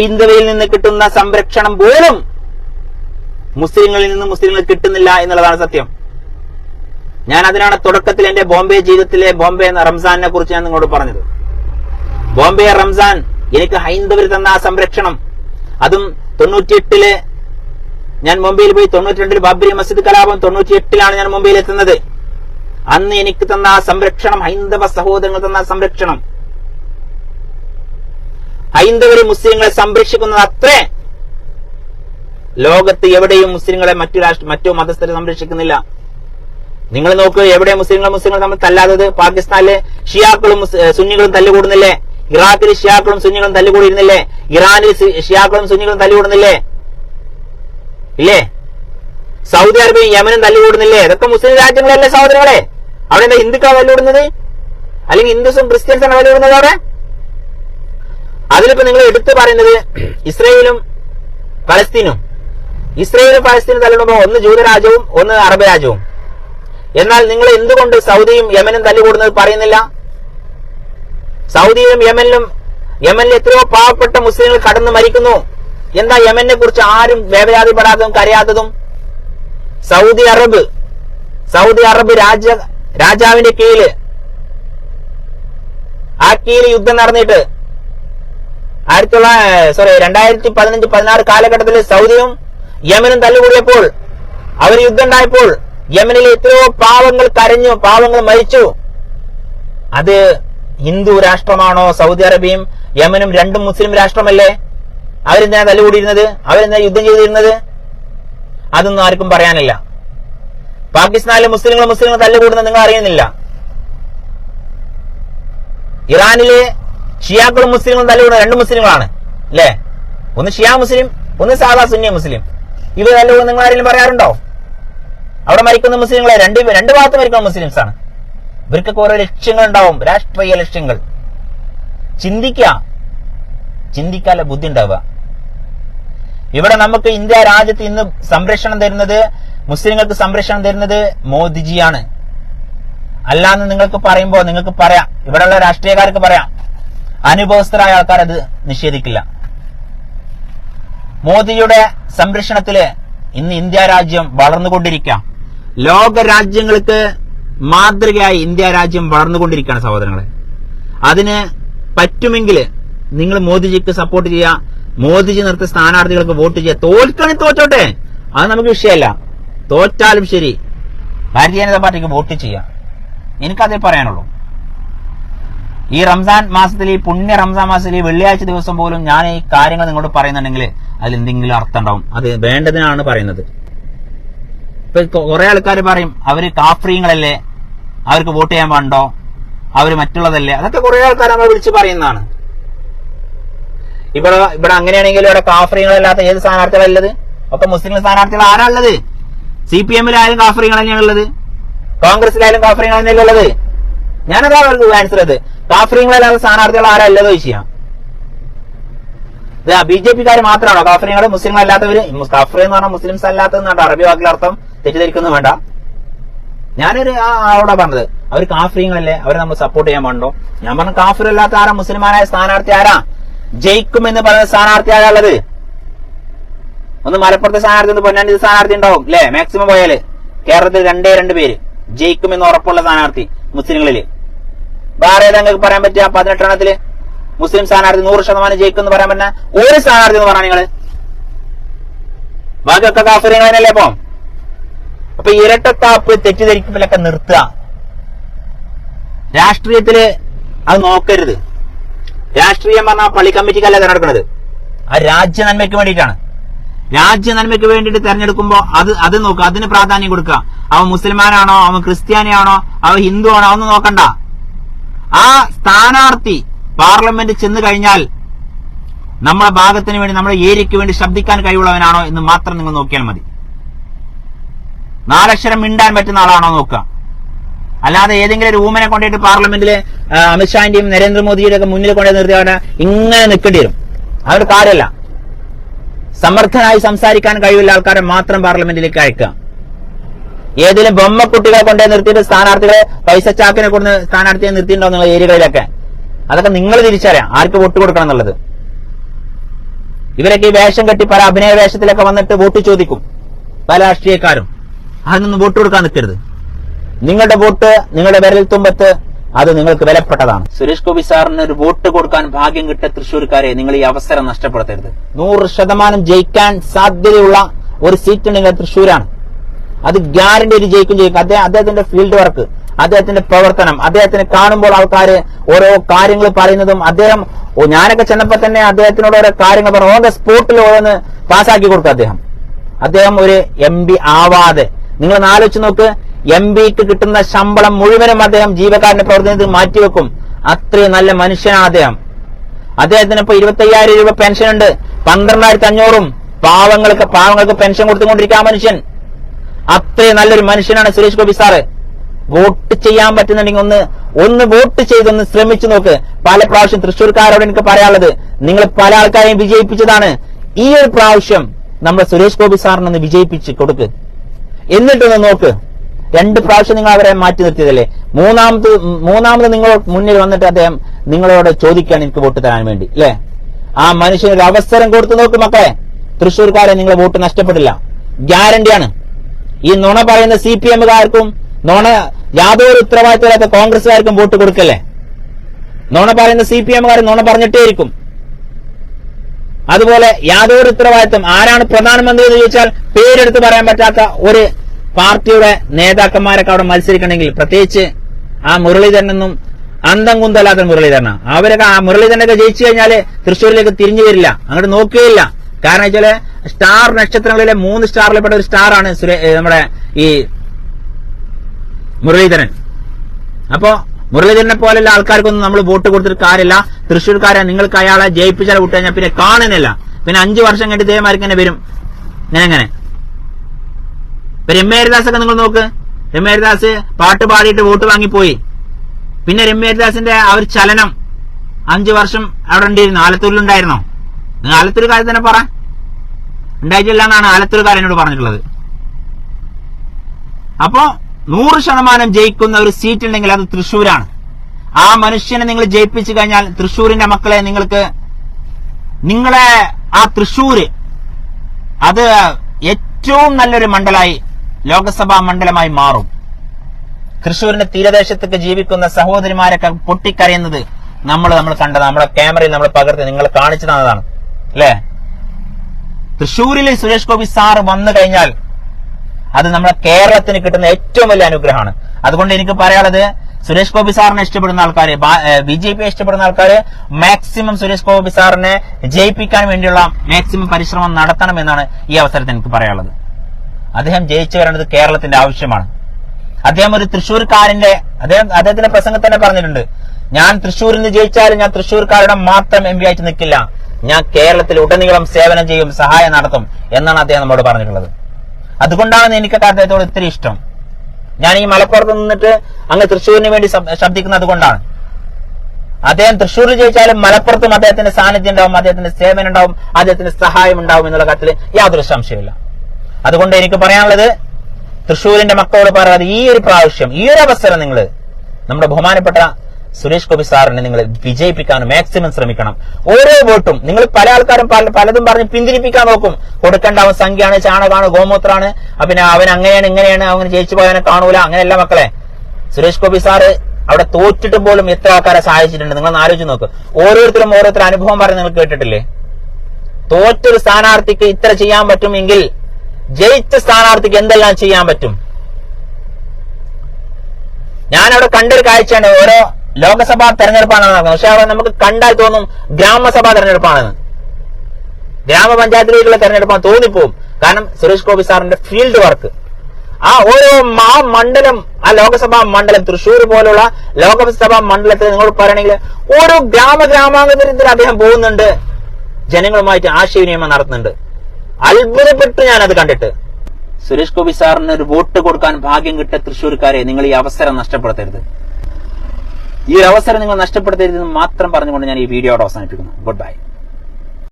ഹൈന്ദവയിൽ നിന്ന് കിട്ടുന്ന സംരക്ഷണം പോലും മുസ്ലിങ്ങളിൽ നിന്ന് മുസ്ലിങ്ങൾ കിട്ടുന്നില്ല എന്നുള്ളതാണ് സത്യം. ഞാൻ അതിനാണ് തുടക്കത്തിൽ എന്റെ ബോംബെ ജീവിതത്തിലെ ബോംബെ എന്ന റംസാനെ കുറിച്ച് ഞാൻ നിങ്ങളോട് പറഞ്ഞത്. ബോംബെ റംസാൻ എനിക്ക് ഹൈന്ദവർ തന്ന ആ സംരക്ഷണം. അതും തൊണ്ണൂറ്റിയെട്ടിൽ ഞാൻ മുംബൈയിൽ പോയി തൊണ്ണൂറ്റിരണ്ടിൽ ബാബ്രി മസ്ജിദ് കലാപം തൊണ്ണൂറ്റിയെട്ടിലാണ് ഞാൻ മുംബൈയിൽ എത്തുന്നത്. അന്ന് എനിക്ക് തന്ന ആ സംരക്ഷണം ഹൈന്ദവ സഹോദരങ്ങൾ തന്ന സംരക്ഷണം. ഹൈന്ദവര് മുസ്ലിങ്ങളെ സംരക്ഷിക്കുന്നത് അത്രേ. ലോകത്ത് എവിടെയും മുസ്ലിങ്ങളെ മറ്റു രാഷ്ട്ര മറ്റു മതസ്ഥരെ സംരക്ഷിക്കുന്നില്ല. നിങ്ങൾ നോക്കൂ എവിടെ മുസ്ലിങ്ങൾ മുസ്ലിങ്ങൾ തമ്മിൽ തല്ലാത്തത്? പാകിസ്ഥാനിലെ ഷിയാക്കളും സുന്നികളും തല്ലുകൂടുന്നില്ലേ? ഇറാഖിൽ ഷിയാക്കളും സുന്നികളും തല്ലുകൂടിയിരുന്നില്ലേ? ഇറാനിൽ ഷിയാക്കളും സുന്നികളും തല്ലുകൂടുന്നില്ലേ? ഇല്ലേ? സൗദി അറേബ്യയും യമനും തല്ലുകൂടുന്നില്ലേ? ഇതൊക്കെ മുസ്ലിം രാജ്യങ്ങളല്ലേ സഹോദരങ്ങളെ? അവിടെ എന്താ ഹിന്ദുക്കളാണ് തല്ലുകൂടുന്നത്? അല്ലെങ്കിൽ ഹിന്ദുസും ക്രിസ്ത്യൻസാണ് തല്ലുകൂടുന്നത് അവിടെ? അതിലിപ്പോ നിങ്ങൾ എടുത്തു പറയുന്നത് ഇസ്രയേലും പലസ്തീനും ഇസ്രയേലും പലസ്തീനും തല്ലിടുമ്പോ ഒന്ന് ജൂതരാജ്യവും ഒന്ന് അറബ് രാജ്യവും. എന്നാൽ നിങ്ങൾ എന്തുകൊണ്ട് സൗദിയും യമനും തല്ലുകൂടുന്നത് പറയുന്നില്ല? സൗദിയിലും യമനിലും യമനിൽ എത്രയോ പാവപ്പെട്ട മുസ്ലിങ്ങൾ കടന്നു മരിക്കുന്നു. എന്താ യമനെ കുറിച്ച് ആരും വേവലാതിപ്പെടാത്തതും കരയാത്തതും? സൗദി അറബ് സൗദി അറബ് രാജ രാജാവിന്റെ കീഴിൽ ആ കീഴിൽ യുദ്ധം നടന്നിട്ട് ആയിരത്തി തൊള്ളായിരത്തി സോറി രണ്ടായിരത്തി പതിനഞ്ച് പതിനാറ് കാലഘട്ടത്തിൽ സൗദിയും യമനും തല്ലുകൂടിയപ്പോൾ അവർ യുദ്ധം ഉണ്ടായപ്പോൾ യമനിലെ എത്രയോ പാവങ്ങൾ കരഞ്ഞു പാവങ്ങൾ മരിച്ചു. അത് ഹിന്ദു രാഷ്ട്രമാണോ സൗദി അറേബ്യയും യമനും രണ്ടും മുസ്ലിം രാഷ്ട്രമല്ലേ? അവരെന്തിനാ തല്ലുകൂടിയിരുന്നത്? അവരെന്താ യുദ്ധം ചെയ്തിരുന്നത്? അതൊന്നും ആർക്കും പറയാനില്ല. പാകിസ്ഥാനിലെ മുസ്ലിങ്ങൾ മുസ്ലിങ്ങൾ തല്ലുകൂടുന്നത് നിങ്ങൾ അറിയുന്നില്ല. ഇറാനിലെ ഷിയാക്കളും മുസ്ലിങ്ങളും തല്ലുകൂടുന്ന രണ്ട് മുസ്ലിങ്ങളാണ്. അല്ലേ ഒന്ന് ഷിയാ മുസ്ലിം ഒന്ന് സാദാ സുന്നി മുസ്ലിം. ഇവർ തല്ലുകൂടുന്ന നിങ്ങൾ ആരെങ്കിലും പറയാറുണ്ടോ? അവിടെ മരിക്കുന്ന മുസ്ലിങ്ങളെ രണ്ട് രണ്ട് ഭാഗത്ത് മരിക്കുന്ന മുസ്ലിംസ് ആണ്. ഇവർക്കൊക്കെ ഓരോ ലക്ഷ്യങ്ങൾ ഉണ്ടാവും രാഷ്ട്രീയ ലക്ഷ്യങ്ങൾ. ചിന്തിക്ക. ചിന്തിക്കാനുള്ള ബുദ്ധി ഉണ്ടാവുക. ഇവിടെ നമുക്ക് ഇന്ത്യ രാജ്യത്ത് ഇന്ന് സംരക്ഷണം തരുന്നത് മുസ്ലിങ്ങൾക്ക് സംരക്ഷണം തരുന്നത് മോദിജിയാണ്. അല്ലാന്ന് നിങ്ങൾക്ക് പറയുമ്പോൾ നിങ്ങൾക്ക് പറയാം. ഇവിടെയുള്ള രാഷ്ട്രീയക്കാർക്ക് പറയാം. അനുഭവസ്ഥരായ ആൾക്കാർ അത് നിഷേധിക്കില്ല. മോദിയുടെ സംരക്ഷണത്തിൽ ഇന്ന് ഇന്ത്യ രാജ്യം വളർന്നുകൊണ്ടിരിക്കാം. ലോക രാജ്യങ്ങൾക്ക് മാതൃകയായി ഇന്ത്യ രാജ്യം വളർന്നുകൊണ്ടിരിക്കുകയാണ് സഹോദരങ്ങളെ. അതിന് പറ്റുമെങ്കിൽ നിങ്ങൾ മോദിജിക്ക് സപ്പോർട്ട് ചെയ്യുക മോദിജി നിർത്തിയ സ്ഥാനാർത്ഥികൾക്ക് വോട്ട് ചെയ്യുക തോൽക്കണി തോറ്റോട്ടെ? അത് നമുക്ക് വിഷയമല്ല. തോറ്റാലും ശരി. ഭാരതീയ ജനതാ പാർട്ടിക്ക് വോട്ട് ചെയ്യാം. എനിക്കതേ പറയാനുള്ളൂ. ഈ റംസാൻ മാസത്തിൽ ഈ പുണ്യ റംസാൻ മാസത്തിൽ ഈ വെള്ളിയാഴ്ച ദിവസം പോലും ഞാൻ ഈ കാര്യങ്ങൾ നിങ്ങളോട് പറയുന്നുണ്ടെങ്കിൽ അതിൽ എന്തെങ്കിലും അർത്ഥം ഉണ്ടാവും അത് വേണ്ടതിനാണ് പറയുന്നത്. ഇപ്പൊ കുറെ ആൾക്കാർ പറയും അവർ കാഫ്രീങ്ങളല്ലേ അവർക്ക് വോട്ട് ചെയ്യാൻ പാടുണ്ടോ അവർ മറ്റുള്ളതല്ലേ അതൊക്കെ കുറെ ആൾക്കാർ നമ്മൾ വിളിച്ച് പറയുന്നതാണ്. ഇവിടെ ഇവിടെ അങ്ങനെയാണെങ്കിൽ ഇവിടെ കാഫ്രീങ്ങളല്ലാത്ത ഏത് സ്ഥാനാർത്ഥികളല്ലത് ഒക്കെ മുസ്ലിം സ്ഥാനാർത്ഥികൾ ആരാ ഉള്ളത്? സി പി എമ്മിലായാലും കാഫ്രീങ്ങൾ ഉള്ളത് കോൺഗ്രസിലായാലും കാഫ്രീങ്ങൾ തന്നെയല്ലേ ഉള്ളത്? ഞാനതാ അവർക്ക് ആൻസർ ചെയ്ത് കാഫ്രീങ്ങളല്ലാത്ത സ്ഥാനാർത്ഥികൾ ആരാ ചോദിച്ചാ ബി ജെ പിക്കാർ മാത്രമാണോ? കാഫ്രീങ്ങൾ മുസ്ലിങ്ങൾ അല്ലാത്തവര് കാഫ്രീ എന്ന് പറഞ്ഞാൽ മുസ്ലിംസ് അല്ലാത്തതെന്നാണ് അറബി വാക്കിൽ അർത്ഥം തെറ്റിദ്ധരിക്കുന്നു വേണ്ട. ഞാനൊരു ആളോടാ പറഞ്ഞത് അവർ കാഫ്രീങ്ങളല്ലേ അവരെ നമ്മൾ സപ്പോർട്ട് ചെയ്യാൻ പാടുണ്ടോ? ഞാൻ പറഞ്ഞു കാഫിർ അല്ലാത്ത ആരാ? മുസ്ലിമാനായ സ്ഥാനാർത്ഥി ആരാ? ജയിക്കും എന്ന് പറയുന്ന സ്ഥാനാർത്ഥി ആരാ ഒന്ന് മലപ്പുറത്തെ സ്ഥാനാർത്ഥി ഒന്ന് പൊന്നാണ്ടി സ്ഥാനാർത്ഥി ഉണ്ടാവും അല്ലെ മാക്സിമം പോയാൽ. കേരളത്തിൽ രണ്ടേ രണ്ട് പേര് ജയിക്കും എന്ന് ഉറപ്പുള്ള സ്ഥാനാർത്ഥി മുസ്ലിങ്ങളിൽ. വേറെ ഏതെങ്കിലും പറയാൻ പറ്റുക? പതിനെട്ടെണ്ണത്തിൽ മുസ്ലിം സ്ഥാനാർത്ഥി നൂറ് ശതമാനം ജയിക്കും പറയാൻ പറ്റുന്ന ഒരു സ്ഥാനാർത്ഥി എന്ന് പറയണം നിങ്ങൾ. ബാക്കിയൊക്കെ കാഫര്യങ്ങൾ തന്നെയല്ലേ അപ്പം? അപ്പൊ ഇരട്ടത്താപ്പ് തെറ്റിദ്ധരിക്കുമ്പോഴൊക്കെ നിർത്തുക. രാഷ്ട്രീയത്തിൽ അത് നോക്കരുത്. രാഷ്ട്രീയം പറഞ്ഞാൽ പള്ളി കമ്മിറ്റിക്കല്ല തെരഞ്ഞെടുക്കുന്നത് ആ രാജ്യ നന്മയ്ക്ക് വേണ്ടിയിട്ടാണ്. രാജ്യ നന്മയ്ക്ക് വേണ്ടിയിട്ട് തെരഞ്ഞെടുക്കുമ്പോ അത് അത് നോക്കുക അതിന് പ്രാധാന്യം കൊടുക്കുക. അവൻ മുസ്ലിമാനാണോ? അവൻ ക്രിസ്ത്യാനിയാണോ? അവൻ ഹിന്ദു ആണോ അതൊന്നും നോക്കണ്ട. ആ സ്ഥാനാർത്ഥി പാർലമെന്റ് ചെന്ന് കഴിഞ്ഞാൽ നമ്മളെ ഭാഗത്തിന് വേണ്ടി നമ്മുടെ ഏരിയയ്ക്ക് വേണ്ടി ശബ്ദിക്കാൻ കഴിവുള്ളവനാണോ എന്ന് മാത്രം നിങ്ങൾ നോക്കിയാൽ മതി. നാലക്ഷരം മിണ്ടാൻ പറ്റുന്ന ആളാണോ നോക്കുക. അല്ലാതെ ഏതെങ്കിലും ഒരു ഊമനെ കൊണ്ടിട്ട് പാർലമെന്റിലെ അമിത്ഷാന്റെയും നരേന്ദ്രമോദിയുടെ ഒക്കെ മുന്നിൽ കൊണ്ടു നിർത്തി അവിടെ ഇങ്ങനെ നിൽക്കേണ്ടി വരും. അതൊരു കാര്യമല്ല. സമർത്ഥനായി സംസാരിക്കാൻ കഴിവുള്ള ആൾക്കാരെ മാത്രം പാർലമെന്റിലേക്ക് അയക്കുക. ഏതെങ്കിലും ബൊമ്മക്കുട്ടികളെ കൊണ്ടേ നിർത്തിയിട്ട് സ്ഥാനാർത്ഥികളെ പൈസ ചാക്കിനെ കൊണ്ട് സ്ഥാനാർത്ഥിയെ നിർത്തിയിട്ടുണ്ടോ എന്നുള്ള ഏരിയകളിലൊക്കെ? അതൊക്കെ നിങ്ങൾ തിരിച്ചറിയാം. ആർക്ക് വോട്ട് കൊടുക്കണം എന്നുള്ളത്? ഇവരൊക്കെ ഈ വേഷം കെട്ടി പല അഭിനയ വേഷത്തിലൊക്കെ വന്നിട്ട് വോട്ട് ചോദിക്കും. പല രാഷ്ട്രീയക്കാരും. അതിനൊന്നും വോട്ട് കൊടുക്കാൻ നിൽക്കരുത്. നിങ്ങളുടെ വോട്ട് നിങ്ങളുടെ വിരൽ തുമ്പത്ത് അത് നിങ്ങൾക്ക് വിലപ്പെട്ടതാണ്. സുരേഷ് ഗോപി സാറിന് ഒരു വോട്ട് കൊടുക്കാൻ ഭാഗ്യം കിട്ടിയ തൃശ്ശൂർക്കാരെ നിങ്ങൾ ഈ അവസരം നഷ്ടപ്പെടുത്തരുത്. നൂറ് ശതമാനം ജയിക്കാൻ സാധ്യതയുള്ള ഒരു സീറ്റ് നിങ്ങൾ തൃശ്ശൂരാണ്. അത് ഗ്യാരണ്ടി ജയിക്കും ജയിക്കും അദ്ദേഹം അദ്ദേഹത്തിന്റെ ഫീൽഡ് വർക്ക് അദ്ദേഹത്തിന്റെ പ്രവർത്തനം അദ്ദേഹത്തിന് കാണുമ്പോൾ ആൾക്കാർ ഓരോ കാര്യങ്ങൾ പറയുന്നതും അദ്ദേഹം ഞാനൊക്കെ ചെന്നപ്പോ തന്നെ അദ്ദേഹത്തിനോട് ഓരോ കാര്യങ്ങൾ പറഞ്ഞു. ദ സ്പോട്ടിൽ ഓരോന്ന് പാസ്സാക്കി കൊടുക്കും അദ്ദേഹം. അദ്ദേഹം ഒരു എം പി ആവാതെ. നിങ്ങൾ ആലോചിച്ച് നോക്ക്. എം പിക്ക് കിട്ടുന്ന ശമ്പളം മുഴുവനും അദ്ദേഹം ജീവകാരന്റെ പ്രവർത്തനത്തിൽ മാറ്റിവെക്കും. അത്രയും നല്ല മനുഷ്യനാണ് അദ്ദേഹം. അദ്ദേഹത്തിന് ഇപ്പൊ ഇരുപത്തി അയ്യായിരം രൂപ പെൻഷൻ ഉണ്ട്. പന്ത്രണ്ടായിരത്തി അഞ്ഞൂറും പാവങ്ങൾക്ക് പാവങ്ങൾക്ക് പെൻഷൻ കൊടുത്തുകൊണ്ടിരിക്കുക മനുഷ്യൻ. അത്രയും നല്ലൊരു മനുഷ്യനാണ് സുരേഷ് ഗോപി സാറ്. വോട്ട് ചെയ്യാൻ പറ്റുന്നുണ്ടെങ്കിൽ ഒന്ന് ഒന്ന് വോട്ട് ചെയ്തൊന്ന് ശ്രമിച്ചു നോക്ക്. പല പ്രാവശ്യം തൃശ്ശൂർക്കാരോട് എനിക്ക് പറയാനുള്ളത് നിങ്ങൾ പല ആൾക്കാരെയും വിജയിപ്പിച്ചതാണ്. ഈ ഒരു പ്രാവശ്യം നമ്മുടെ സുരേഷ് ഗോപി സാറിനൊന്ന് വിജയിപ്പിച്ച് കൊടുക്ക്. എന്നിട്ടൊന്ന് നോക്ക്. രണ്ട് പ്രാവശ്യം നിങ്ങൾ അവരെ മാറ്റി നിർത്തിയതല്ലേ? മൂന്നാമത് മൂന്നാമത് നിങ്ങൾ മുന്നിൽ വന്നിട്ട് അദ്ദേഹം നിങ്ങളോട് ചോദിക്കാൻ എനിക്ക് വോട്ട് തരാൻ വേണ്ടി അല്ലേ? ആ മനുഷ്യന് ഒരു അവസരം കൊടുത്തു നോക്ക് മക്കളെ. തൃശ്ശൂർക്കാരെ നിങ്ങളെ വോട്ട് നഷ്ടപ്പെടില്ല. ഗ്യാരണ്ടിയാണ്. ഈ നുണ പറയുന്ന സി പി എമ്മുകാർക്കും നുണ യാതൊരു ഉത്തരവാദിത്തമില്ലാത്ത കോൺഗ്രസുകാർക്കും വോട്ട് കൊടുക്കല്ലേ? നുണ പറയുന്ന സി പി എമ്മുകാർ നുണ പറഞ്ഞിട്ടേയിരിക്കും. അതുപോലെ യാതൊരു ഉത്തരവാദിത്വം ആരാണ് പ്രധാനമന്ത്രി എന്ന് ചോദിച്ചാൽ പേരെടുത്ത് പറയാൻ പറ്റാത്ത ഒരു പാർട്ടിയുടെ നേതാക്കന്മാരൊക്കെ അവിടെ മത്സരിക്കണമെങ്കിൽ പ്രത്യേകിച്ച് ആ മുരളീധരനെന്നും അന്തം കുന്തല്ലാത്ത മുരളീധരനാണ് അവരൊക്കെ ആ മുരളീധരനൊക്കെ ജയിച്ചു കഴിഞ്ഞാൽ തൃശ്ശൂരിലേക്ക് തിരിഞ്ഞു വരില്ല. അങ്ങോട്ട് നോക്കുകയില്ല. കാരണം വെച്ചാൽ സ്റ്റാർ നക്ഷത്രങ്ങളിലെ മൂന്ന് സ്റ്റാറിൽപ്പെട്ട ഒരു സ്റ്റാറാണ് നമ്മുടെ ഈ മുരളീധരൻ. അപ്പോ മുരളീധരനെ പോലെയുള്ള ആൾക്കാർക്കൊന്നും നമ്മൾ വോട്ട് കൊടുത്തിട്ട് കാര്യമില്ല. തൃശ്ശൂർക്കാരെ നിങ്ങൾക്ക് അയാളെ ജയിപ്പിച്ചാൽ വിട്ട് കഴിഞ്ഞാൽ പിന്നെ കാണുന്നില്ല. പിന്നെ അഞ്ചു വർഷം കഴിഞ്ഞ് ഇതേമാർക്ക് തന്നെ വരും. ഞാൻ എങ്ങനെ? ഇപ്പൊ രമ്യഹരിദാസ് ഒക്കെ നിങ്ങൾ നോക്ക്. രമ്യഹരിദാസ് പാട്ട് പാടിയിട്ട് വോട്ട് വാങ്ങിപ്പോയി പിന്നെ രമ്യഹരിദാസിന്റെ ആ ഒരു ചലനം അഞ്ചു വർഷം അവിടെ ഉണ്ടായിരുന്നു. ആലത്തൂരിലുണ്ടായിരുന്നോ? നിങ്ങൾ കാര്യം തന്നെ പറ. ഉണ്ടായിട്ടില്ല എന്നാണ് ആലത്തൂർക്കാരനോട് പറഞ്ഞിട്ടുള്ളത്. അപ്പോ നൂറ് ശതമാനം ജയിക്കുന്ന ഒരു സീറ്റ് ഉണ്ടെങ്കിൽ അത് തൃശ്ശൂരാണ്. ആ മനുഷ്യനെ നിങ്ങൾ ജയിപ്പിച്ചു കഴിഞ്ഞാൽ തൃശ്ശൂരിന്റെ മക്കളെ നിങ്ങൾക്ക് നിങ്ങളെ ആ തൃശ്ശൂര് അത് ഏറ്റവും നല്ലൊരു മണ്ഡലമായി ലോകസഭാ മണ്ഡലമായി മാറും. തൃശ്ശൂരിന്റെ തീരദേശത്തൊക്കെ ജീവിക്കുന്ന സഹോദരിമാരൊക്കെ പൊട്ടിക്കരയുന്നത് നമ്മൾ നമ്മൾ കണ്ടത് നമ്മുടെ ക്യാമറയിൽ നമ്മൾ പകർത്തി നിങ്ങൾ കാണിച്ചു തന്നതാണ്. അല്ലേ തൃശ്ശൂരിൽ സുരേഷ് ഗോപി സാർ വന്നു കഴിഞ്ഞാൽ അത് നമ്മുടെ കേരളത്തിന് കിട്ടുന്ന ഏറ്റവും വലിയ അനുഗ്രഹമാണ്. അതുകൊണ്ട് എനിക്ക് പറയാനുള്ളത് സുരേഷ് ഗോപി സാറിനെ ഇഷ്ടപ്പെടുന്ന ആൾക്കാര് ബി ജെ പി ഇഷ്ടപ്പെടുന്ന ആൾക്കാര് മാക്സിമം സുരേഷ് ഗോപി സാറിനെ ജയിപ്പിക്കാൻ വേണ്ടിയുള്ള മാക്സിമം പരിശ്രമം നടത്തണം എന്നാണ് ഈ അവസരത്തിൽ എനിക്ക് പറയാനുള്ളത്. അദ്ദേഹം ജയിച്ചു വരേണ്ടത് കേരളത്തിന്റെ ആവശ്യമാണ്. അദ്ദേഹം ഒരു തൃശ്ശൂർക്കാരന്റെ അദ്ദേഹം അദ്ദേഹത്തിന്റെ പ്രസംഗത്തന്നെ പറഞ്ഞിട്ടുണ്ട്. ഞാൻ തൃശ്ശൂരിൽ നിന്ന് ജയിച്ചാലും ഞാൻ തൃശ്ശൂർക്കാരുടെ മാത്രം എം പി ആയിട്ട് നിൽക്കില്ല. ഞാൻ കേരളത്തിൽ ഉടനീളം സേവനം ചെയ്യും സഹായം നടത്തും എന്നാണ് അദ്ദേഹം നമ്മോട് പറഞ്ഞിട്ടുള്ളത്. അതുകൊണ്ടാണ് എനിക്ക് അദ്ദേഹത്തോട് ഇത്തിരി ഇഷ്ടം. ഞാൻ ഈ മലപ്പുറത്ത് നിന്നിട്ട് അങ്ങ് തൃശ്ശൂരിന് വേണ്ടി ശബ്- ശബ്ദിക്കുന്നത് കൊണ്ടാണ്. അദ്ദേഹം തൃശ്ശൂരിൽ ജയിച്ചാലും മലപ്പുറത്തും അദ്ദേഹത്തിന്റെ സാന്നിധ്യം ഉണ്ടാവും അദ്ദേഹത്തിന്റെ സേവനം ഉണ്ടാവും അദ്ദേഹത്തിന്റെ സഹായം ഉണ്ടാവും എന്നുള്ള കാര്യത്തിൽ യാതൊരു സംശയമില്ല അതുകൊണ്ട് എനിക്ക് പറയാനുള്ളത് തൃശ്ശൂരിന്റെ മക്കളോട് പറയാതെ ഈ ഒരു പ്രാവശ്യം ഈ ഒരു അവസരം നിങ്ങൾ നമ്മുടെ ബഹുമാനപ്പെട്ട സുരേഷ് ഗോപി സാറിനെ നിങ്ങൾ വിജയിപ്പിക്കാൻ മാക്സിമം ശ്രമിക്കണം. ഓരോ വോട്ടും നിങ്ങൾ പല ആൾക്കാരും പലതും പറഞ്ഞ് പിന്തിരിപ്പിക്കാൻ നോക്കും. കൊടുക്കേണ്ട അവൻ സംഖ്യയാണ് ചാണകമാണ് ഗോമൂത്രാണ് അപ്പൊ പിന്നെ അവൻ അങ്ങനെയാണ് ഇങ്ങനെയാണ് അവൻ ജയിച്ചു പോയവനെ കാണൂല. അങ്ങനെയല്ല മക്കളെ. സുരേഷ് ഗോപി സാറ് അവിടെ തോറ്റിട്ട് പോലും എത്ര ആൾക്കാരെ സഹായിച്ചിട്ടുണ്ട്. നിങ്ങൾ ആലോചിച്ച് നോക്ക്. ഓരോരുത്തരും ഓരോരുത്തരും അനുഭവം പറഞ്ഞ് നിങ്ങൾ കേട്ടിട്ടില്ലേ? തോറ്റൊരു സ്ഥാനാർത്ഥിക്ക് ഇത്ര ചെയ്യാൻ പറ്റുമെങ്കിൽ ജയിച്ച സ്ഥാനാർത്ഥിക്ക് എന്തെല്ലാം ചെയ്യാൻ പറ്റും? ഞാൻ അവിടെ കണ്ടൊരു കാഴ്ചയാണ്. ഓരോ ലോകസഭാ തെരഞ്ഞെടുപ്പാണ് നടക്കുന്നത് പക്ഷെ അവിടെ നമുക്ക് കണ്ടാൽ തോന്നും ഗ്രാമസഭാ തെരഞ്ഞെടുപ്പാണെന്ന് ഗ്രാമപഞ്ചായത്തിലേക്കുള്ള തെരഞ്ഞെടുപ്പാണ് തോന്നിപ്പോവും. കാരണം സുരേഷ് ഗോപി സാറിന്റെ ഫീൽഡ് വർക്ക്. ആ ഓരോ ആ മണ്ഡലം ആ ലോകസഭാ മണ്ഡലം തൃശ്ശൂർ പോലുള്ള ലോകസഭാ മണ്ഡലത്തിൽ നിങ്ങൾ പറയണെങ്കിൽ ഓരോ ഗ്രാമ ഗ്രാമാന്തരത്തിൽ അദ്ദേഹം പോകുന്നുണ്ട്. ജനങ്ങളുമായിട്ട് ആശയവിനിമയം നടത്തുന്നുണ്ട്. അത്ഭുതപ്പെട്ടു അത് കണ്ടിട്ട്. സുരേഷ് ഗോപി സാറിന് ഒരു വോട്ട് കൊടുക്കാൻ ഭാഗ്യം കിട്ടിയ തൃശ്ശൂർക്കാരെ നിങ്ങൾ ഈ അവസരം നഷ്ടപ്പെടുത്തരുത്. ഈ ഒരു അവസരം നിങ്ങൾ നഷ്ടപ്പെടുത്തരുതെന്ന് മാത്രം പറഞ്ഞുകൊണ്ട് ഞാൻ ഈ വീഡിയോയുടെ അവസാനിപ്പിക്കുന്നു. Good bye